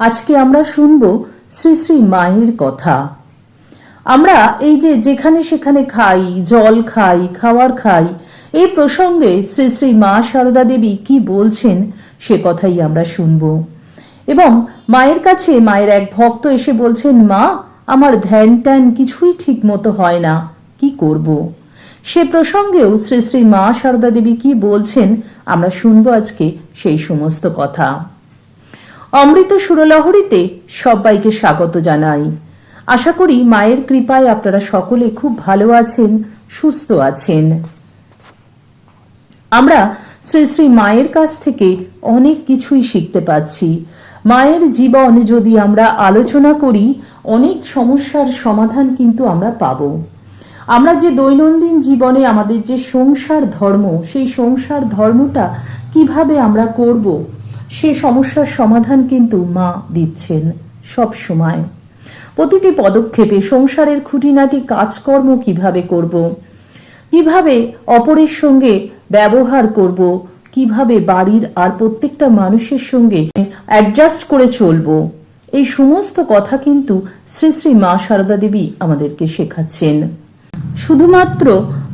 আজকে আমরা শুনব শ্রী শ্রী মায়ের কথা। আমরা এই যে যেখানে সেখানে খাই, জল খাই, খাওয়ার খাই এই প্রসঙ্গে শ্রী শ্রী মা সারদা দেবী কি বলছেন সে কথাই আমরা শুনব। এবং মায়ের কাছে মায়ের এক ভক্ত এসে বলছেন, মা, আমার ধ্যান ট্যান কিছুই ঠিক মতো হয় না, কি করব। সে প্রসঙ্গেও শ্রী শ্রী মা সারদা দেবী কি বলছেন আমরা শুনব আজকে সেই সমস্ত কথা। অমৃত সুরলহরীতে সবাইকে স্বাগত জানাই। আশা করি মায়ের কৃপায় আপনারা সকলে খুব ভালো আছেন, সুস্থ আছেন। আমরা শ্রী শ্রী মায়ের কাছ থেকে অনেক কিছুই শিখতে পাচ্ছি মায়ের জীবন যদি আমরা আলোচনা করি, অনেক সমস্যার সমাধান কিন্তু আমরা পাব। আমরা যে দৈনন্দিন জীবনে আমাদের যে সংসার ধর্ম, সেই সংসার ধর্মটা কীভাবে আমরা করব সে সমস্যার সমাধান কিন্তু মা দিচ্ছেন সব সময় প্রতিটি পদক্ষেপে সংসারের খুঁটিনাটি কাজকর্ম কীভাবে করব? কীভাবে অপরের সঙ্গে ব্যবহার করব? কীভাবে বাড়ির আর প্রত্যেকটা মানুষের সঙ্গে অ্যাডজাস্ট করে চলবো? এই সমস্ত কথা কিন্তু শ্রী শ্রী মা সারদা দেবী আমাদেরকে শেখাচ্ছেন। শুধুমাত্র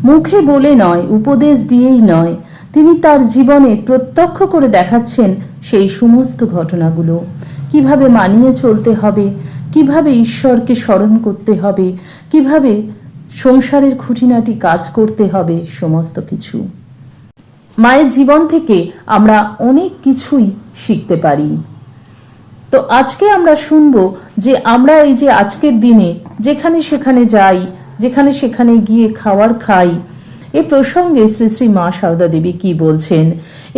মুখে বলে নয়, উপদেশ দিয়েই নয় তিনি তার জীবনে প্রত্যক্ষ করে দেখাচ্ছেন সেই সমস্ত ঘটনাগুলো। কীভাবে মানিয়ে চলতে হবে? কীভাবে ঈশ্বরকে স্মরণ করতে হবে? কীভাবে সংসারের খুঁটিনাটি কাজ করতে হবে? সমস্ত কিছু। মায়ের জীবন থেকে আমরা অনেক কিছুই শিখতে পারি। তো আজকে আমরা শুনব যে আমরা এই যে আজকের দিনে যেখানে সেখানে যাই, যেখানে সেখানে গিয়ে খাওয়ার খাই এ প্রসঙ্গে শ্রী শ্রী মা সারদা দেবী কি বলছেন?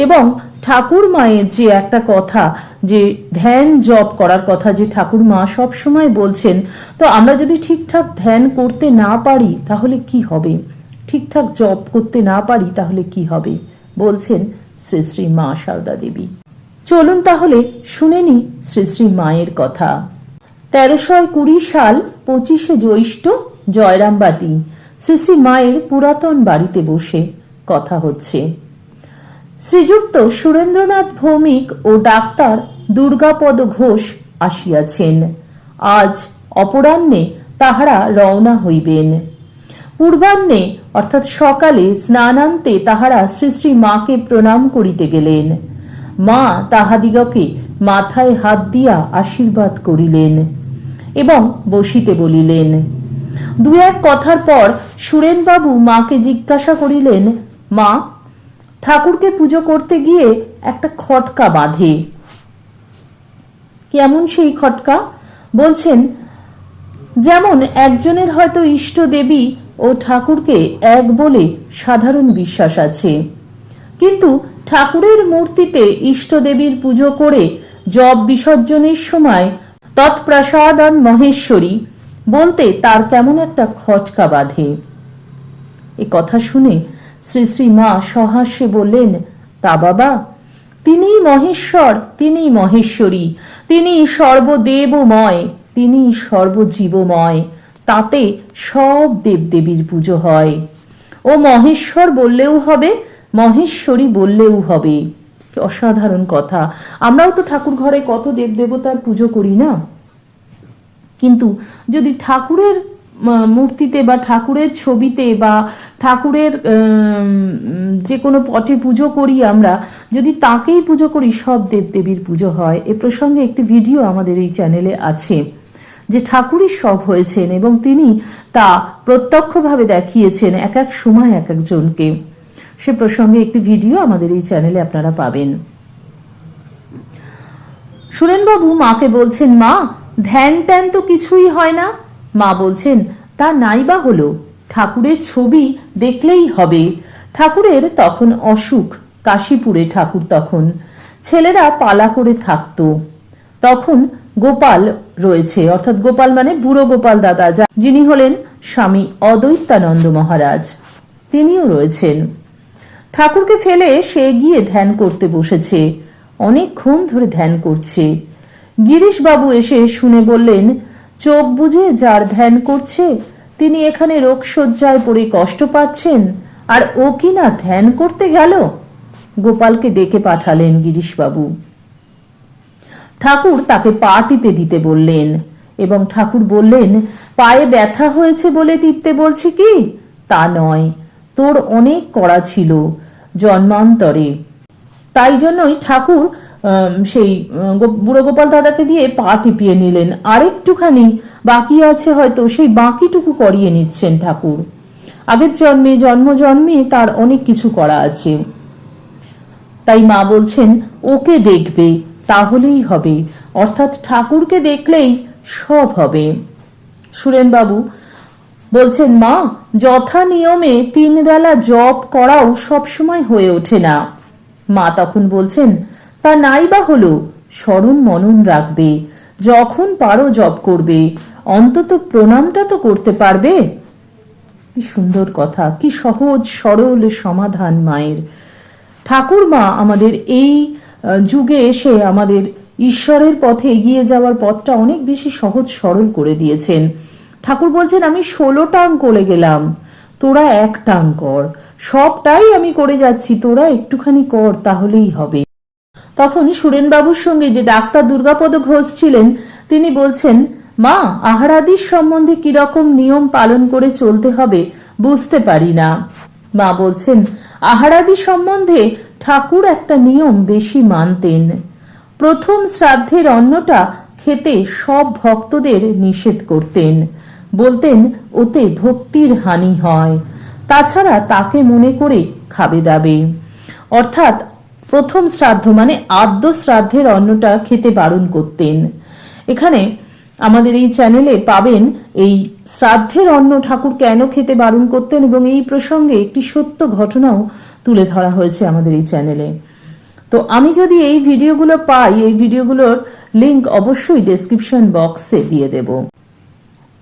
এবং ঠাকুর মায়ের যে একটা কথা, যে ধ্যান জপ করার কথা যে ঠাকুর মা সব সময় বলছেন, তো আমরা যদি ঠিকঠাক ধ্যান করতে না পারি, তাহলে কি হবে? ঠিকঠাক জপ করতে না পারি, তাহলে কি হবে? বলছেন শ্রী শ্রী মা সারদা দেবী। চলুন তাহলে শুনে নি শ্রী শ্রী মায়ের কথা। তেরোশো কুড়ি সাল পঁচিশে জ্যৈষ্ঠ জয়রামবাটি। শ্রী মায়ের পুরাতন বাড়িতে বসে কথা হচ্ছে। শ্রীযুক্ত সুরেন্দ্রনাথ ভৌমিক ও ডাক্তার দুর্গাপদ ঘোষ আসিয়াছেন। আজ অপরাহ্নে তাহারা রওনা হইবেন। পূর্বাহ্নে, অর্থাৎ সকালে, স্নানান্তে তাহারা শ্রী শ্রী মাকে প্রণাম করিতে গেলেন। মা তাহাদিগকে মাথায় হাত দিয়া আশীর্বাদ করিলেন এবং বসিতে বলিলেন দু এক কথার পর সুরেনবাবু মাকে জিজ্ঞাসা করিলেন, মা, ঠাকুরকে পুজো করতে গিয়ে একটা খটকা বাঁধে। কেমন সেই খটকা? বলছেন, যেমন একজনের হয়তো ইষ্ট দেবী ও ঠাকুরকে এক বলে সাধারণ বিশ্বাস আছে। কিন্তু ঠাকুরের মূর্তিতে ইষ্টদেবীর পুজো করে জব বিসর্জনের সময় তৎপ্রসাদন মহেশ্বরী বলতে তার কেমন একটা খটকা বাঁধে। এ কথা শুনে শ্রী শ্রী মা সহাস্যে বললেন, তা বাবা তিনি মহেশ্বর তিনি মহেশ্বরী তিনি সর্বদেবময় তিনি সর্বজীবময়, তাতে সব দেবদেবীর পুজো হয়। ও মহেশ্বর বললেও হবে, মহেশ্বরী বললেও হবে। অসাধারণ কথা। আমরাও তো ঠাকুর ঘরে কত দেবদেবতার পুজো করি না? কিন্তু যদি ঠাকুরের মূর্তিতে বা ঠাকুরের ছবিতে বা ঠাকুরের যে কোনো পটে পুজো করি আমরা, যদি তাকেই পুজো করি, সব দেবদেবীর পুজো হয়। এ প্রসঙ্গে একটি ভিডিও আমাদের এই চ্যানেলে আছে, যে ঠাকুরই সব হয়েছেন এবং তিনি তা প্রত্যক্ষভাবে দেখিয়েছেন এক এক সময় এক একজনকে। সে প্রসঙ্গে একটি ভিডিও আমাদের এই চ্যানেলে আপনারা পাবেন। সুরেনবাবু মাকে বলছেন, মা ধ্যান ট্যান তো কিছুই হয় না। মা বলছেন, তা নাই বা হলো। ঠাকুরের ছবি দেখলেই হবে। ঠাকুরের তখন অসুখ, কাশীপুরে ঠাকুর তখন। ছেলেরা পালা করে থাকতো। তখন গোপাল রয়েছে, অর্থাৎ গোপাল মানে বুড়ো গোপাল দাদা, যা যিনি হলেন স্বামী অদ্বৈতানন্দ মহারাজ। তিনিও রয়েছেন। ঠাকুরকে ফেলে সে গিয়ে ধ্যান করতে বসেছে। অনেকক্ষণ ধরে ধ্যান করছে। গিরিশ বাবু এসে শুনে বললেন, চোখ বুঝে যার ধ্যান করছে, তিনি এখানে রোগশয্যায় পড়ে কষ্ট পাচ্ছেন, আর ও কি না ধ্যান করতে গেল? গোপালকে ডেকে পাঠালেন গিরিশবাবু। ঠাকুর তাকে পা টিপে দিতে বললেন এবং ঠাকুর বললেন, পায়ে ব্যথা হয়েছে বলে টিপতে বলছি কি? তা নয়, তোর অনেক করা ছিল জন্মান্তরে। তাই জন্যই ঠাকুর সেই বুড়ো গোপাল দাদাকে দিয়ে পা টিপিয়ে নিলেন। আরেকটুখানি বাকি আছে হয়তো, সেই বাকিটুকু করিয়ে নিচ্ছেন ঠাকুর। আগের জন্মে, জন্ম জন্মে তার অনেক কিছু করা আছে। তাই মা বলছেন, ওকে দেখবে, তাহলেই হবে। অর্থাৎ ঠাকুরকে দেখলেই সব হবে। সুরেনবাবু বলছেন, মা, যথা নিয়মে তিন বেলা জপ করাও সবসময় হয়ে ওঠে না। মা তখন বলছেন তা নাই বা হলো, স্মরণ মনন রাখবে। যখন পারো জপ করবে, অন্তত প্রণামটা তো করতে পারবে। কি সুন্দর কথা, কি সহজ, সরল সমাধান মায়ের। ঠাকুর মা আমাদের এই যুগে এসে আমাদের ঈশ্বরের পথে এগিয়ে যাওয়ার পথটা অনেক বেশি সহজ, সরল করে দিয়েছেন। ঠাকুর বলছেন, আমি ষোলো টাং করে গেলাম, তোরা এক টাং কর। সবটাই আমি করে যাচ্ছি, তোরা একটুখানি কর, তাহলেই হবে। তখন সুরেনবাবুর সঙ্গে যে ডাক্তার দুর্গাপদ ঘোষ ছিলেন, তিনি বলছেন, মা, আহারাদির সম্বন্ধে কীরকম নিয়ম পালন করে চলতে হবে বুঝতে পারি না। মা বলছেন, আহারাদি সম্বন্ধে ঠাকুর একটা নিয়ম বেশি মানতেন। প্রথম শ্রাদ্ধের অন্নটা খেতে সব ভক্তদের নিষেধ করতেন। বলতেন, ওতে ভক্তির হানি হয়। তাছাড়া তাকে মনে করে খাবে দাবে। অর্থাৎ প্রথম শ্রাদ্ধ মানে আদ্য শ্রাদ্ধের অন্নটা খেতে বারণ করতেন। এখানে আমাদের এই চ্যানেলে পাবেন এই শ্রাদ্ধের অন্ন ঠাকুর কেন খেতে বারণ করতেন এবং এই প্রসঙ্গে একটি সত্য ঘটনাও তুলে ধরা হয়েছে আমাদের এই চ্যানেলে তো আমি যদি এই ভিডিওগুলো পাই, এই ভিডিওগুলোর লিংক অবশ্যই ডেসক্রিপশন বক্সে দিয়ে দেব।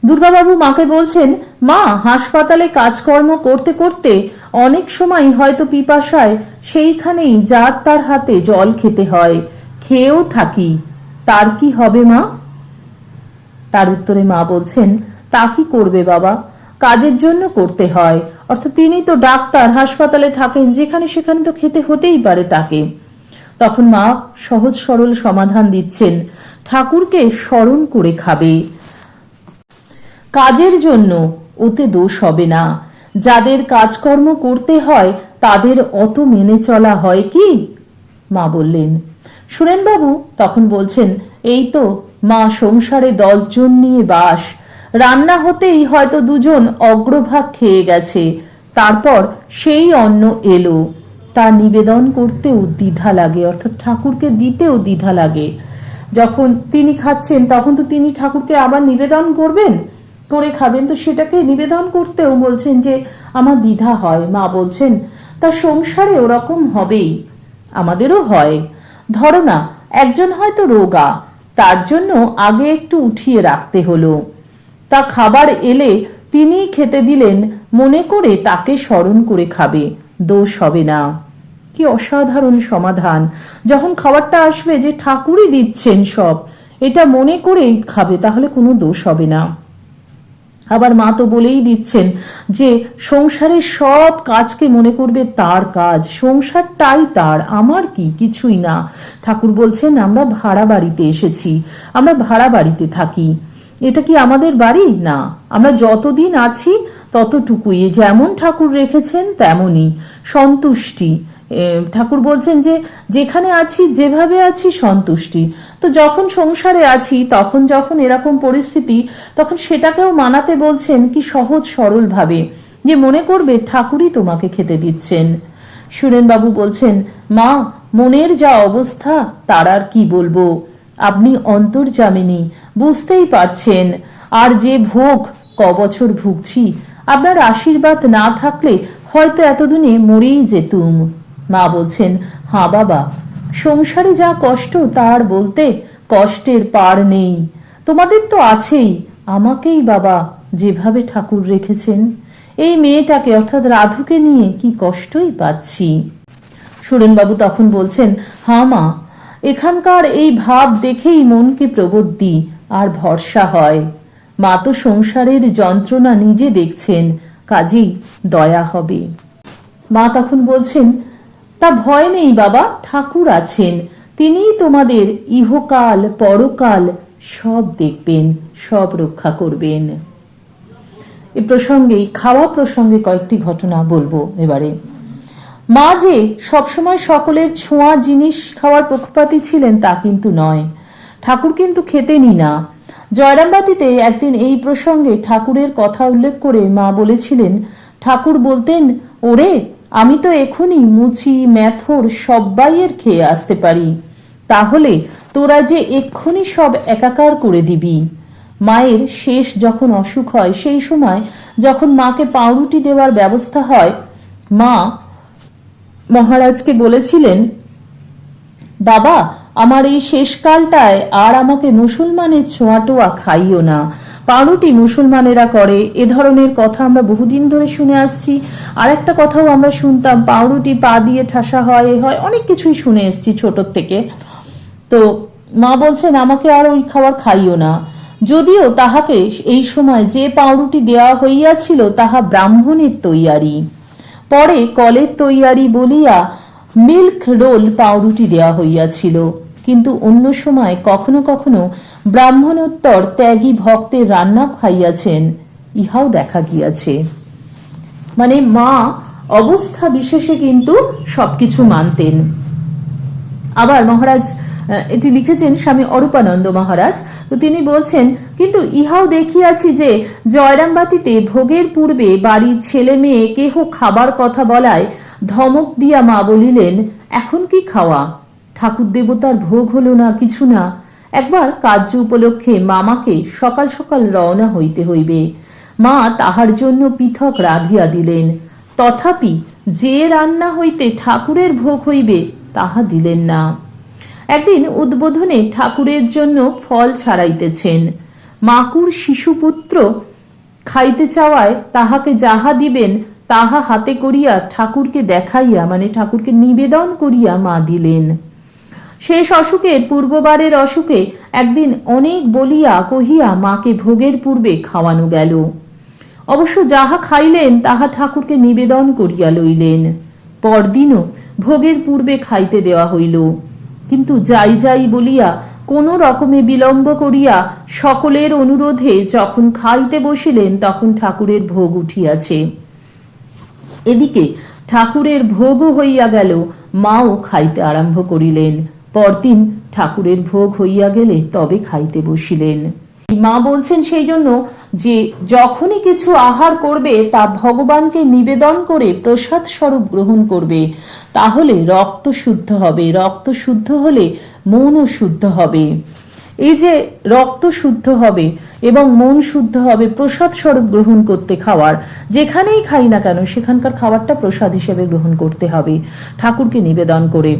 দুর্গাবাবু মাকে বলছেন, মা, হাসপাতালে কাজকর্ম করতে করতে অনেক সময় হয়তো পিপাসায় সেইখানেই যার তার হাতে জল খেতে হয়। খেয়েও থাকি। তার কি হবে মা? তার উত্তরে মা বলছেন, তা কি করবে বাবা? কাজের জন্য করতে হয়। অর্থাৎ তিনি তো ডাক্তার, হাসপাতালে থাকেন, যেখানে সেখানে তো খেতে হতেই পারে তাকে। তখন মা সহজ সরল সমাধান দিচ্ছেন, ঠাকুরকে স্মরণ করে খাবে। কাজের জন্য ওতে দোষ হবে না। যাদের কাজকর্ম করতে হয়, তাদের অত মেনে চলা হয় কি? মা বললেন। সুরেনবাবু তখন বলছেন, এই তো, মা সংসারে দশজন নিয়ে বাস। রান্না হতেই হয়তো দুজন অগ্রভাগ খেয়ে গেছে। তারপর সেই অন্ন এলো। তা নিবেদন করতেও দ্বিধা লাগে, অর্থাৎ ঠাকুরকে দিতেও দ্বিধা লাগে। যখন তিনি খাচ্ছেন, তখন তো তিনি ঠাকুরকে আবার নিবেদন করবেন? করে খাবেন। তো সেটাকে নিবেদন করতেও বলছেন যে, আমার দ্বিধা হয়। মা বলছেন, তা সংসারে ওরকম হবেই, আমাদেরও হয়। ধরো না, একজন হয়তো রোগা, তার জন্য আগে একটু উঠিয়ে রাখতে হলো। তা খাবার এলে তিনি খেতে দিলেন, মনে করে তাকে স্মরণ করে খাবে, দোষ হবে না। কি অসাধারণ সমাধান। যখন খাবারটা আসবে যে ঠাকুরই দিচ্ছেন সব, এটা মনে করেই খাবে, তাহলে কোনো দোষ হবে না। আবার মা তো বলেই দিচ্ছেন যে, সংসারের সব কাজকে মনে করবে তার কাজ, সংসারটাই তার, আমার কি কিছুই না। ঠাকুর বলছেন, আমরা ভাড়া বাড়িতে এসেছি, আমরা ভাড়া বাড়িতে থাকি। এটা কি আমাদের বাড়ি? না। আমরা যতদিন আছি, ততটুকুই। যেমন ঠাকুর রেখেছেন, তেমনই। সন্তুষ্টি। ঠাকুর বলছেন যে, যেখানে আছি, যেভাবে আছি, সন্তুষ্টি। তো যখন সংসারে আছি, তখন যখন এরকম পরিস্থিতি, তখন সেটাকেও মানাতে বলছেন কি সহজ সরল ভাবে, যে মনে করবে ঠাকুরই তোমাকে খেতে দিচ্ছেন। সুরেনবাবু বলছেন, মা, মনের যা অবস্থা, তার আর কি বলব? আপনি অন্তর্জামিনী বুঝতেই পারছেন। আর যে ভোগ, ক বছর ভুগছি, আপনার আশীর্বাদ না থাকলে হয়তো এতদিনে মরেই যেতুম। মা বলছেন হ্যাঁ বাবা, সংসারে যা কষ্ট তার বলতে কষ্টের পার নেই। তোমাদের তো আছেই, আমাকেই বাবা যেভাবে ঠাকুর রেখেছেন। এই মেয়েটাকে, অর্থাৎ রাধুকে নিয়ে কি কষ্টই পাচ্ছি। সুরেনবাবু তখন বলছেন হ্যাঁ মা, এখানকার এই ভাব দেখেই মনকে প্রবদ্যি আর ভরসা হয়। মা তো সংসারের যন্ত্রণা নিজে দেখছেন, কাজেই দয়া হবে। মা তখন বলছেন তা ভয় নেই বাবা, ঠাকুর আছেন। তিনিই তোমাদের ইহকাল, পরকাল সব দেখবেন, সব রক্ষা করবেন। এ প্রসঙ্গে খাওয়া প্রসঙ্গে কয়েকটি ঘটনা বলব এবারে। মা যে সবসময় সকলের ছোঁয়া জিনিস খাওয়ার পক্ষপাতী ছিলেন তা কিন্তু নয়। ঠাকুর কিন্তু খেতেনই না। জয়রামবাটিতে একদিন এই প্রসঙ্গে ঠাকুরের কথা উল্লেখ করে মা বলেছিলেন, ঠাকুর বলতেন, ওরে আমি তো এখনই মুচি ম্যাথর সব্বাইয়ের খেয়ে আসতে পারি। তাহলে তোরা যে এক্ষুনি সব একাকার করে দিবি। মায়ের শেষ যখন অসুখ হয়, সেই সময় যখন মাকে পাউরুটি দেওয়ার ব্যবস্থা হয়, মা মহারাজকে বলেছিলেন, বাবা, আমার এই শেষকালটায় আর আমাকে মুসলমানের ছোঁয়াটোয়া খাইও না। পাউরুটি মুসলমানেরা করে। এ ধরনের কথা আমরা বহুদিন ধরে শুনে আসছি। আর একটা কথাও আমরা শুনতাম, পাউরুটি পা দিয়ে ঠাসা হয়, এ হয়, অনেক কিছুই শুনে এসছি ছোটর থেকে। তো মা বলছেন, আমাকে আর ওই খাবার খাইও না। যদিও তাহাকে এই সময় যে পাউরুটি দেওয়া হইয়াছিল, তাহা ব্রাহ্মণের তৈয়ারি। পরে কলের তৈয়ারি বলিয়া মিল্ক রোল পাউরুটি দেওয়া হইয়াছিল। কিন্তু অন্য সময় কখনো কখনো ব্রাহ্মণোত্তর ত্যাগী ভক্তের রান্না খাইয়াছেন, ইহাও দেখা গিয়াছে। মানে মা অবস্থা বিশেষে কিন্তু সবকিছু মানতেন। আবার মহারাজ এটি লিখেছেন স্বামী অরূপানন্দ মহারাজ। তো তিনি বলছেন, কিন্তু ইহাও দেখিয়াছি যে জয়রামবাটিতে ভোগের পূর্বে বাড়ির ছেলে মেয়ে কেহ খাবার কথা বলায় ধমক দিয়া মা বলিলেন, এখন কি খাওয়া ঠাকুর দেবতার ভোগ হলো না কিছু না। একবার কার্য উপলক্ষে মামাকে সকাল সকাল রওনা হইতে হইবে। মা তাহার জন্য পৃথক রাধিয়া দিলেন। তথাপি যে রান্না হইতে ঠাকুরের ভোগ হইবে, তাহা দিলেন না। একদিন উদ্বোধনে ঠাকুরের জন্য ফল ছাড়াইতেছেন। মাকুর শিশুপুত্র খাইতে চাওয়ায় তাহাকে যাহা দিবেন, তাহা হাতে করিয়া ঠাকুরকে দেখাইয়া মানে ঠাকুরকে নিবেদন করিয়া মা দিলেন। শেষ অসুখের পূর্ববারের অসুখে একদিন অনেক বলিয়া কহিয়া মাকে ভোগের পূর্বে খাওয়ানো গেল। অবশ্য যাহা খাইলেন, তাহা ঠাকুরকে নিবেদন করিয়া লইলেন। পরদিনও ভোগের পূর্বে খাইতে দেওয়া হইল। কিন্তু যাই যাই বলিয়া কোনো রকমে বিলম্ব করিয়া সকলের অনুরোধে যখন খাইতে বসিলেন, তখন ঠাকুরের ভোগ উঠিয়াছে। এদিকে ঠাকুরের ভোগও হইয়া গেল, মাও খাইতে আরম্ভ করিলেন। পরদিন ঠাকুরের ভোগ হইয়া গেলে তবে খাইতে বসিলেন। মা বলছেন সেই জন্য যে, যখনই কিছু আহার করবে, তা ভগবানকে নিবেদন করে প্রসাদ স্বরূপ গ্রহণ করবে। তাহলে রক্ত শুদ্ধ হবে। রক্ত শুদ্ধ হলে মনও শুদ্ধ হবে। এই যে রক্ত শুদ্ধ হবে এবং মন শুদ্ধ হবে, প্রসাদ স্বরূপ গ্রহণ করতে খাওয়ার, যেখানেই খাই না কেন, সেখানকার খাবারটা প্রসাদ হিসেবে গ্রহণ করতে হবে। ঠাকুরকে নিবেদন করে।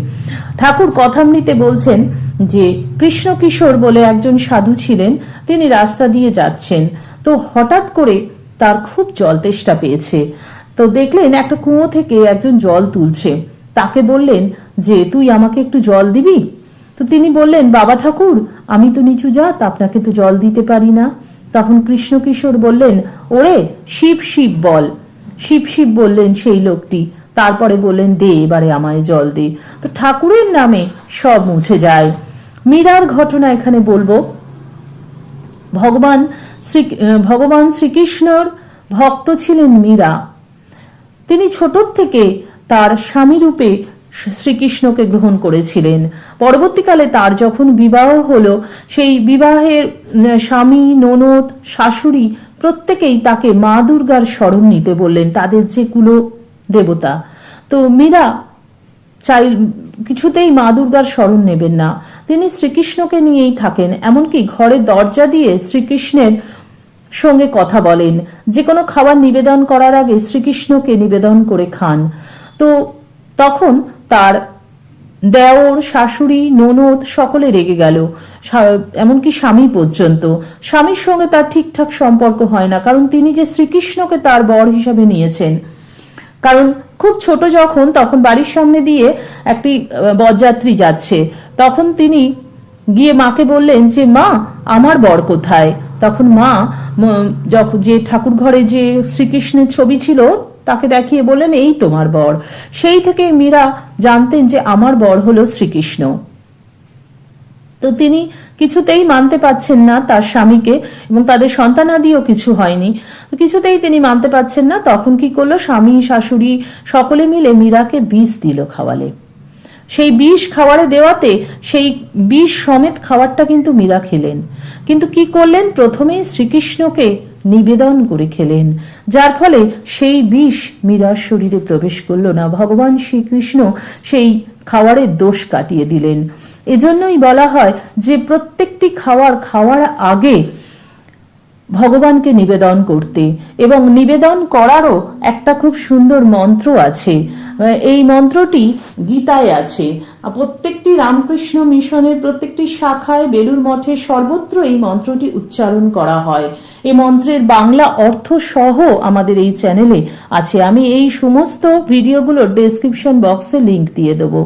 ঠাকুর কথামৃতে বলছেন যে, কৃষ্ণ কিশোর বলে একজন সাধু ছিলেন, তিনি রাস্তা দিয়ে যাচ্ছেন। তো হঠাৎ করে তার খুব জল তেষ্টা পেয়েছে। তো দেখলেন একটা কুয়ো থেকে একজন জল তুলছে। তাকে বললেন যে, তুই আমাকে একটু জল দিবি? তো তিনি বললেন, বাবা ঠাকুর, আমি তো নিচু জাত, আপনাকে তো জল দিতে পারি না। তখন কৃষ্ণ কিশোর বললেন, ওরে, শিব শিব বল। শিব শিব বললেন, সেই লোকটি। তারপরে বললেন, দে, এবারে আমায় জল দে। তো ঠাকুরের নামে সব মুছে যায়। মীরার ঘটনা এখানে বলব। ভগবান শ্রী, ভগবান শ্রীকৃষ্ণর ভক্ত ছিলেন মীরা। তিনি ছোট থেকে তার স্বামী রূপে শ্রীকৃষ্ণকে গ্রহণ করেছিলেন। পরবর্তীকালে তার যখন বিবাহ হলো, সেই বিবাহের স্বামী, ননদ, শাশুড়ি প্রত্যেকেই তাকে মা দুর্গার স্মরণ নিতে বললেন, তাদের যে কুলো দেবতা। তো মীরা চাই, কিছুতেই মা দুর্গার স্মরণ নেবেন না। তিনি শ্রীকৃষ্ণকে নিয়েই থাকেন, এমনকি ঘরের দরজা দিয়ে শ্রীকৃষ্ণের সঙ্গে কথা বলেন। যে কোনো খাবার নিবেদন করার আগে শ্রীকৃষ্ণকে নিবেদন করে খান। তো তখন তার দেওর, শাশুড়ি, ননদ সকলে রেগে গেল। এমনকি স্বামী পর্যন্ত। স্বামীর সঙ্গে তার ঠিকঠাক সম্পর্ক হয় না, কারণ তিনি যে শ্রীকৃষ্ণকে তার বর হিসাবে নিয়েছেন। কারণ খুব ছোট যখন, তখন বাড়ির সামনে দিয়ে একটি বরযাত্রী যাচ্ছে। তখন তিনি গিয়ে মাকে বললেন যে, মা, আমার বর কোথায়? তখন মা যখন যে ঠাকুর ঘরে যে শ্রীকৃষ্ণের ছবি ছিল তাকে দেখিয়ে বললেন, এই তোমার বর। সেই থেকে মীরা জানতেন যে আমার বর হলো শ্রীকৃষ্ণ। তো তিনি কিছুতেই মানতে পাচ্ছেন না তার স্বামীকে এবং তাদের সন্তানাদিও কিছু হয়নি। কিছুতেই তিনি মানতে পাচ্ছেন না, তখন কি করল? স্বামী, শাশুড়ি সকলে মিলে মীরাকে বিষ দিল খাওয়ালে। সেই বিষ খাওয়ারে দেওয়াতে সেই বিষ সমেত খাবারটা কিন্তু মীরা খেলেন। কিন্তু কি করলেন? প্রথমে শ্রীকৃষ্ণকে নিবেদন করে খেলেন, যার ফলে সেই বিষ মীরার শরীরে প্রবেশ করল না। ভগবান শ্রীকৃষ্ণ সেই খাওয়ারের দোষ কাটিয়ে দিলেন। এজন্যই বলা হয় যে প্রত্যেকটি খাওয়ার খাওয়ার আগে ভগবানকে নিবেদন করতে এবং নিবেদন করারও একটা খুব সুন্দর মন্ত্র আছে। এই মন্ত্রটি গীতায় আছে। প্রত্যেকটি রামকৃষ্ণ মিশনের প্রত্যেকটি শাখায় বেলুর মঠে সর্বত্র এই মন্ত্রটি উচ্চারণ করা হয়। এই মন্ত্রের বাংলা অর্থ সহ আমাদের এই চ্যানেলে আছে। আমি এই সমস্ত ভিডিওগুলোর ডেসক্রিপশন বক্সে লিংক দিয়ে দেবো।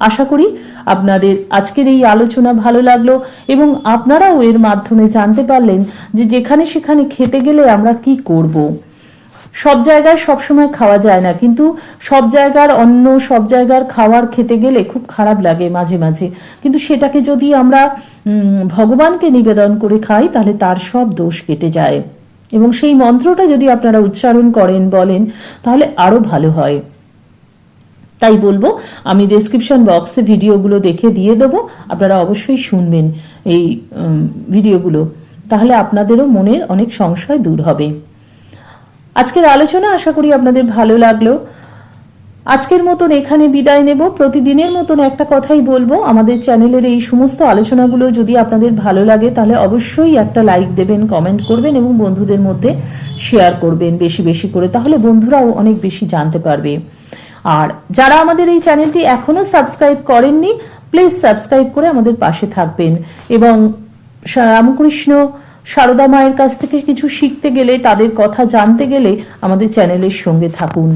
আশা করি আপনাদের আজকের এই আলোচনা ভালো লাগল এবং আপনারাও এর মাধ্যমে জানতে পারলেন যে যেখানে সেখানে খেতে গেলে আমরা কি করব। সব জায়গায় সবসময় খাওয়া যায় না। কিন্তু সব জায়গার অন্য সব জায়গার খাবার খেতে গেলে খুব খারাপ লাগে মাঝে মাঝে। কিন্তু সেটাকে যদি আমরা ভগবানকে নিবেদন করে খাই, তাহলে তার সব দোষ কেটে যায়। এবং সেই মন্ত্রটা যদি আপনারা উচ্চারণ করেন, বলেন, তাহলে আরও ভালো হয়। তাই বলব, আমি ডেসক্রিপশন বক্সে ভিডিওগুলো দেখে দিয়ে দেবো, আপনারা অবশ্যই শুনবেন এই ভিডিওগুলো। তাহলে আপনাদেরও মনের অনেক সংশয় দূর হবে। আজকের আলোচনা আশা করি আপনাদের ভালো লাগল। আজকের মতন এখানে বিদায় নেব। প্রতিদিনের মতন একটা কথাই বলব। আমাদের চ্যানেলের এই সমস্ত আলোচনাগুলো যদি আপনাদের ভালো লাগে, তাহলে অবশ্যই একটা লাইক দেবেন, কমেন্ট করবেন এবং বন্ধুদের মধ্যে শেয়ার করবেন বেশি বেশি করে। তাহলে বন্ধুরাও অনেক বেশি জানতে পারবে। আর যারা আমাদের এই চ্যানেলটি এখনও সাবস্ক্রাইব করেননি, প্লিজ সাবস্ক্রাইব করে আমাদের পাশে থাকবেন। এবং রামকৃষ্ণ সারদা মায়ের কাছ থেকে কিছু শিখতে গেলে, তাদের কথা জানতে গেলে আমাদের চ্যানেলের সঙ্গে থাকুন।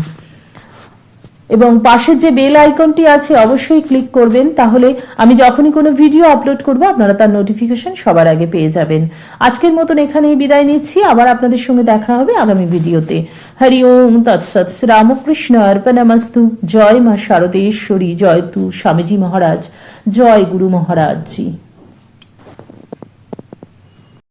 এবং পাশের যে বেল আইকনটি আছে, অবশ্যই ক্লিক করবেন। তাহলে আমি যখনই কোনো ভিডিও আপলোড করব, আপনারা তার নোটিফিকেশন সবার আগে পেয়ে যাবেন। আজকের মতন এখানেই বিদায় নিচ্ছি। আবার আপনাদের সঙ্গে দেখা হবে আগামী ভিডিওতে। হরি ওম তৎসৎ রামকৃষ্ণ অর্পণমস্তু জয় মা শারদেশ্বরী জয় তু স্বামীজি মহারাজ। জয় গুরু মহারাজ জি